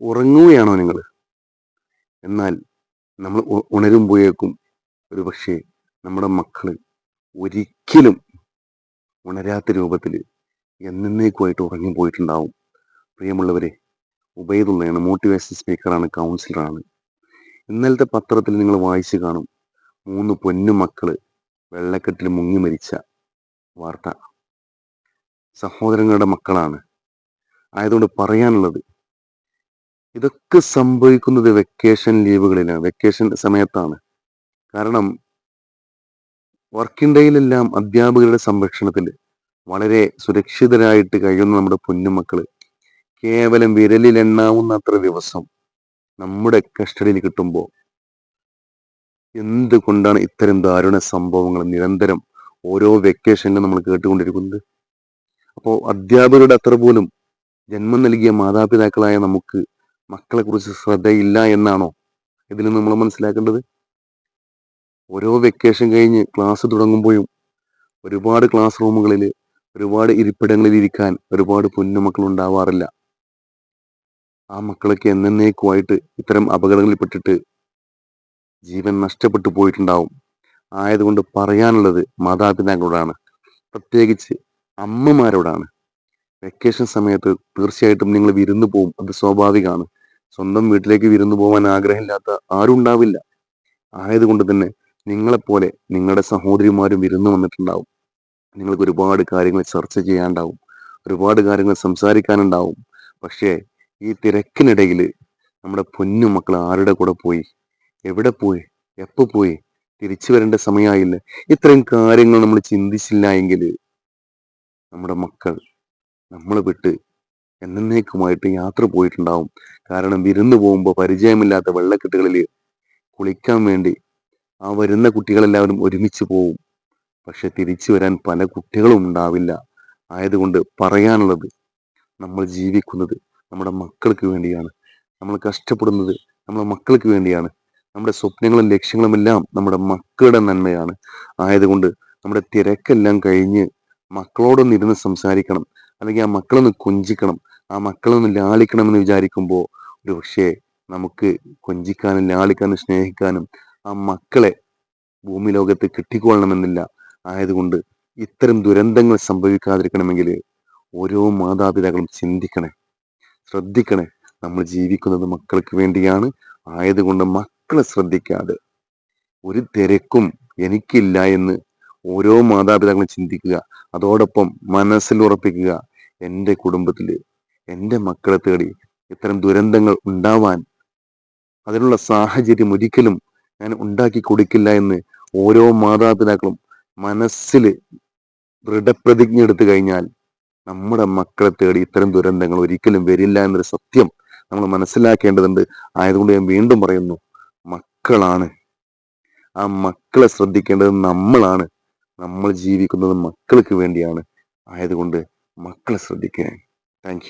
ഉറങ്ങുകയാണോ നിങ്ങൾ? എന്നാൽ നമ്മൾ ഉണരും ഉണരുമ്പോഴേക്കും ഒരു പക്ഷേ നമ്മുടെ മക്കൾ ഒരിക്കലും ഉണരാത്ത രൂപത്തിൽ എന്നേക്കുമായിട്ട് ഉറങ്ങിപ്പോയിട്ടുണ്ടാവും. പ്രിയമുള്ളവരെ ഉബൈദുള്ളയാണ് മോട്ടിവേഷൻ സ്പീക്കറാണ് കൗൺസിലറാണ് ഇന്നലത്തെ പത്രത്തിൽ നിങ്ങൾ വായിച്ചു കാണും. മൂന്ന് പൊന്നു മക്കൾ വെള്ളക്കെട്ടിൽ മുങ്ങി മരിച്ച വാർത്ത. സഹോദരങ്ങളുടെ മക്കളാണ്. ആയതുകൊണ്ട് പറയാനുള്ളത് ഇതൊക്കെ സംഭവിക്കുന്നത് വെക്കേഷൻ ലീവുകളിലാണ് വെക്കേഷൻ സമയത്താണ്. കാരണം വർക്കിംഗ് ഡേയിലെല്ലാം അധ്യാപകരുടെ സംരക്ഷണത്തിൽ വളരെ സുരക്ഷിതരായിട്ട് കഴിയുന്ന നമ്മുടെ പൊന്നുമക്കൾ കേവലം വിരലിൽ എണ്ണാവുന്ന അത്ര ദിവസം നമ്മുടെ കസ്റ്റഡിയിൽ കിട്ടുമ്പോൾ എന്തുകൊണ്ടാണ് ഇത്തരം ദാരുണ സംഭവങ്ങൾ നിരന്തരം ഓരോ വെക്കേഷനിലും നമ്മൾ കേട്ടുകൊണ്ടിരിക്കുന്നത്? അപ്പോൾ അധ്യാപകരുടെ അത്ര പോലും ജന്മം നൽകിയ മാതാപിതാക്കളായ നമുക്ക് മക്കളെ കുറിച്ച് ശ്രദ്ധയില്ല എന്നാണോ ഇതിൽ നിന്ന് നമ്മൾ മനസ്സിലാക്കേണ്ടത്? ഓരോ വെക്കേഷൻ കഴിഞ്ഞ് ക്ലാസ് തുടങ്ങുമ്പോഴും ഒരുപാട് ക്ലാസ് റൂമുകളിൽ ഒരുപാട് ഇരിപ്പിടങ്ങളിൽ ഇരിക്കാൻ ഒരുപാട് പൊന്നുമക്കൾ ഉണ്ടാവാറില്ല. ആ മക്കളൊക്കെ എന്നേക്കുമായിട്ട് ഇത്തരം അപകടങ്ങളിൽപ്പെട്ടിട്ട് ജീവൻ നഷ്ടപ്പെട്ടു പോയിട്ടുണ്ടാവും. ആയതുകൊണ്ട് പറയാനുള്ളത് മാതാപിതാക്കളോടാണ്. പ്രത്യേകിച്ച് അമ്മമാരോടാണ്. വെക്കേഷൻ സമയത്ത് തീർച്ചയായിട്ടും നിങ്ങൾ വിരുന്ന് പോകും അത് സ്വാഭാവികമാണ്. സ്വന്തം വീട്ടിലേക്ക് വിരുന്ന് പോകാൻ ആഗ്രഹമില്ലാത്ത ആരും ഉണ്ടാവില്ല. ആയതുകൊണ്ട് തന്നെ നിങ്ങളെപ്പോലെ നിങ്ങളുടെ സഹോദരിമാരും വിരുന്ന് വന്നിട്ടുണ്ടാവും. നിങ്ങൾക്ക് ഒരുപാട് കാര്യങ്ങൾ ചർച്ച ചെയ്യാണ്ടാവും ഒരുപാട് കാര്യങ്ങൾ സംസാരിക്കാനുണ്ടാവും. പക്ഷേ ഈ തിരക്കിനിടയിൽ നമ്മുടെ പൊന്നു മക്കൾ ആരുടെ കൂടെ പോയി? എവിടെ പോയി? എപ്പോൾ പോയി? തിരിച്ചു വരേണ്ട സമയമായില്ല. ഇത്രയും കാര്യങ്ങൾ നമ്മൾ ചിന്തിച്ചില്ല എങ്കിൽ നമ്മുടെ മക്കൾ നമ്മളെ വിട്ട് എന്നേക്കുമായിട്ട് യാത്ര പോയിട്ടുണ്ടാവും. കാരണം വിരുന്ന് പോകുമ്പോൾ പരിചയമില്ലാത്ത വെള്ളക്കെട്ടുകളിൽ കുളിക്കാൻ വേണ്ടി ആ വരുന്ന കുട്ടികളെല്ലാവരും ഒരുമിച്ച് പോവും. പക്ഷെ തിരിച്ചു വരാൻ പല കുട്ടികളും ഉണ്ടാവില്ല. ആയതുകൊണ്ട് പറയാനുള്ളത് നമ്മൾ ജീവിക്കുന്നത് നമ്മുടെ മക്കൾക്ക് വേണ്ടിയാണ്. നമ്മൾ കഷ്ടപ്പെടുന്നത് നമ്മുടെ മക്കൾക്ക് വേണ്ടിയാണ്. നമ്മുടെ സ്വപ്നങ്ങളും ലക്ഷ്യങ്ങളും എല്ലാം നമ്മുടെ മക്കളുടെ നന്മയാണ്. ആയതുകൊണ്ട് നമ്മുടെ തിരക്കെല്ലാം കഴിഞ്ഞ് മക്കളോടൊന്നിരുന്ന് സംസാരിക്കണം. അല്ലെങ്കിൽ ആ മക്കളൊന്ന് കൊഞ്ചിക്കണം. ആ മക്കളൊന്ന് ലാളിക്കണം എന്ന് വിചാരിക്കുമ്പോൾ ഒരു പക്ഷേ നമുക്ക് കൊഞ്ചിക്കാനും ലാളിക്കാനും സ്നേഹിക്കാനും ആ മക്കളെ ഭൂമി ലോകത്ത് കിട്ടിക്കൊള്ളണമെന്നില്ല. ആയതുകൊണ്ട് ഇത്തരം ദുരന്തങ്ങൾ സംഭവിക്കാതിരിക്കണമെങ്കിൽ ഓരോ മാതാപിതാക്കളും ചിന്തിക്കണേ. ശ്രദ്ധിക്കണേ. നമ്മൾ ജീവിക്കുന്നത് മക്കൾക്ക് വേണ്ടിയാണ്. ആയതുകൊണ്ട് മക്കളെ ശ്രദ്ധിക്കാതെ ഒരു തിരക്കും എനിക്കില്ല എന്ന് ഓരോ മാതാപിതാക്കളും ചിന്തിക്കുക. അതോടൊപ്പം മനസ്സിൽ ഉറപ്പിക്കുക. എന്റെ കുടുംബത്തിൽ എന്റെ മക്കളെ തേടി ഇത്തരം ദുരന്തങ്ങൾ ഉണ്ടാവാൻ അതിനുള്ള സാഹചര്യം ഒരിക്കലും ഞാൻ ഉണ്ടാക്കി കൊടുക്കില്ല എന്ന് ഓരോ മാതാപിതാക്കളും മനസ്സിൽ ദൃഢപ്രതിജ്ഞ എടുത്തു കഴിഞ്ഞാൽ നമ്മുടെ മക്കളെ തേടി ഇത്തരം ദുരന്തങ്ങൾ ഒരിക്കലും വരില്ല എന്നൊരു സത്യം നമ്മൾ മനസ്സിലാക്കേണ്ടതുണ്ട്. ആയതുകൊണ്ട് ഞാൻ വീണ്ടും പറയുന്നു മക്കളാണ്. ആ മക്കളെ ശ്രദ്ധിക്കേണ്ടത് നമ്മളാണ്. നമ്മൾ ജീവിക്കുന്നത് മക്കൾക്ക് വേണ്ടിയാണ്. ആയതുകൊണ്ട് മക്കളെ ശ്രദ്ധിക്കുക താങ്ക്